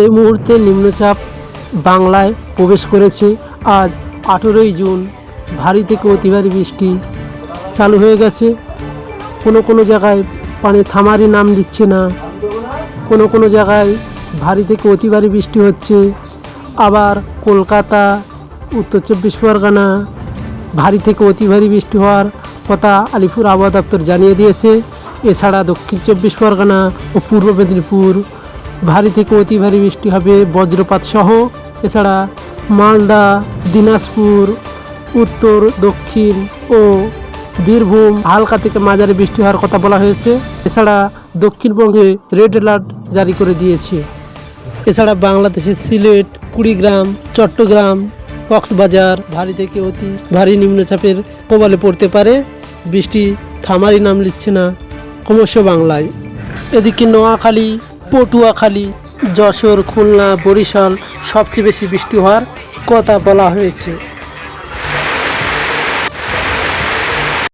এই মুহূর্তে নিম্নচাপ বাংলায় প্রবেশ করেছে। আজ আঠেরোই জুন, ভারী থেকে অতি ভারী বৃষ্টি চালু হয়ে গেছে। কোনো কোনো জায়গায় পানি থামারই নাম দিচ্ছে না। কোনো কোনো জায়গায় ভারী থেকে অতি ভারী বৃষ্টি হচ্ছে। আবার কলকাতা, উত্তর চব্বিশ পরগনা ভারী থেকে অতি ভারী বৃষ্টি হওয়ার কথা আলিপুর আবহাওয়া দপ্তর জানিয়ে দিয়েছে। এছাড়া দক্ষিণ চব্বিশ পরগনা ও পূর্ব মেদিনীপুর ভারী থেকে অতি ভারী বৃষ্টি হবে বজ্রপাত সহ। এছাড়া মালদা, দিনাজপুর, উত্তর, দক্ষিণ ও বীরভূম হালকা থেকে মাঝারি বৃষ্টি হওয়ার কথা বলা হয়েছে। এছাড়া দক্ষিণবঙ্গে রেড অ্যালার্ট জারি করে দিয়েছে। এছাড়া বাংলাদেশের সিলেট, কুড়িগ্রাম, চট্টগ্রাম, কক্সবাজার ভারী থেকে অতি ভারী নিম্নচাপের কবলে পড়তে পারে। বৃষ্টি থামারই নাম নিচ্ছে না ক্রমশ বাংলায়। এদিকে নোয়াখালী পটুয়াখালী যশোর খুলনা বরিশাল সবচেয়ে বেশি বৃষ্টি হওয়ার কথা বলা হয়েছে।